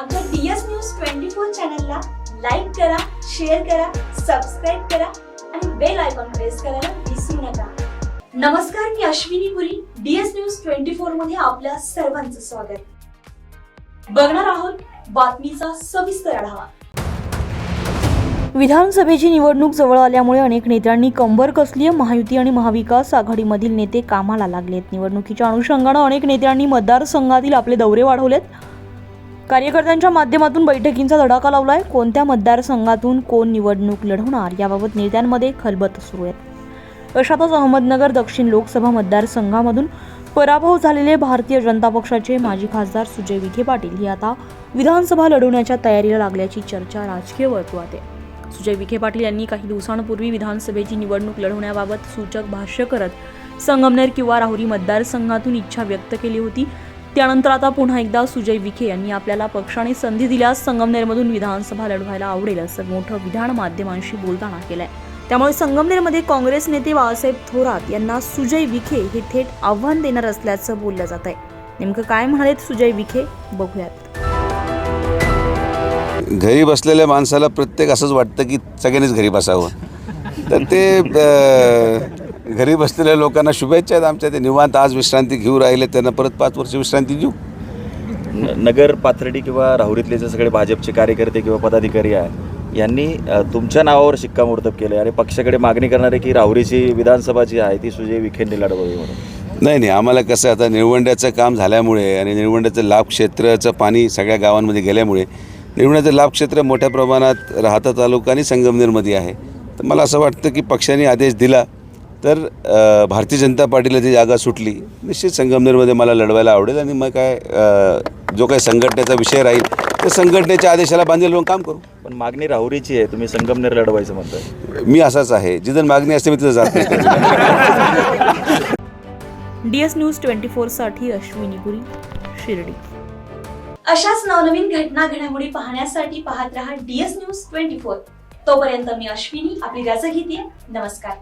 आमच्या DS news twenty four चॅनलला like करा शेअर करा सबस्क्राईब करा आणि बेल आयकॉन प्रेस करायला विसरू नका. नमस्कार मी Ashwini Puri DS news twenty फोरमध्ये आपल्या सर्वांचं स्वागत. बघणार आहोत बातमीचा सविस्तर आढावा. विधानसभेची निवडणूक जवळ आल्यामुळे अनेक नेत्यांनी कंबर कसली आहे. महायुती आणि महाविकास आघाडीमधील नेते कामाला लागलेत. निवडणुकीच्या अनुषंगानं अनेक नेत्यांनी मतदारसंघातील आपले दौरे वाढवलेत. कार्यकर्त्यांच्या माध्यमातून बैठकींचा धडाका लावलाय. कोणत्या मतदारसंघातून कोण निवडणूक लढवणार याबाबत नेत्यांमध्ये खलबत सुरू आहेत अशातच अहमदनगर दक्षिण लोकसभा मतदारसंघामधून पराभव झालेले भारतीय जनता पक्षाचे माजी खासदार सुजय विखे पाटील हे आता विधानसभा लढवण्याच्या तयारीला लागल्याची चर्चा राजकीय वर्तुळात आहे. सुजय विखे पाटील यांनी काही दिवसांपूर्वी विधानसभेची निवडणूक लढवण्याबाबत सूचक भाष्य करत संगमनेर किंवा राहुरी मतदारसंघातून इच्छा व्यक्त केली होती. त्यानंतर आता पुन्हा एकदा सुजय विखे यांनी आपल्याला पक्षाने संधी दिल्यास संगमनेरमधून विधानसभा लढवायला आवडेल असं मोठं विधान माध्यमांशी बोलताना केलंय. त्यामुळे संगमनेरमध्ये काँग्रेस नेते बाळासाहेब थोरात यांना सुजय विखे हे थेट आव्हान देणार असल्याचं बोललं जात आहे नेमकं काय म्हणालेत सुजय विखे? बघूयात. घरी बसलेल्या माणसाला प्रत्येक असंच वाटतं की सगळ्यांनीच घरी बसावं. तर ते घरी बसलेल्या लोकांना शुभेच्छा आहेत आमच्या ते निवांत आज विश्रांती घेऊ राहिले त्यांना परत पाच वर्ष विश्रांती देऊ. न- नगर पाथर्डी किंवा राहुरीतले जे सगळे भाजपचे कार्यकर्ते किंवा पदाधिकारी आहे यांनी अ, तुमच्या नावावर शिक्कामोर्तब केलं आणि पक्षाकडे मागणी करणार आहे की राहुरीची विधानसभा जी आहे ती सुजय विखेंनी लढवावी म्हणून. नाही नाही आम्हाला कसं आता निळवंड्याचं काम झाल्यामुळे आणि निळवंड्याचं लाभ क्षेत्राचं पाणी सगळ्या गावांमध्ये गेल्यामुळे निळवंड्याचं लाभ क्षेत्र मोठ्या प्रमाणात राहता तालुका आणि संगमनेरमध्ये आहे. तर मला असं वाटतं की पक्षाने आदेश दिला तर भारतीय जनता पार्टीला ती जागा सुटली निश्चित संगमनेरमध्ये मला लढवायला आवडेल आणि मग काय जो काही संघटनेचा विषय राहील तर संघटनेच्या आदेशाला बांधील लावून काम करू. पण मागणी राहुरीची आहे तुम्ही संगमनेर लढवायचं म्हणताय. मी असाच आहे. जिथं मागणी असते मी तिथं जात नाही. डीएस न्यूज ट्वेंटी फोरसाठी अश्विनी पुरी शिर्डी. अशाच नवनवीन घटना घडामोडी पाहण्यासाठी पाहत रहा डीएस न्यूज ट्वेंटी फोर. तोपर्यंत मी अश्विनी आपली रजा घेते. नमस्कार.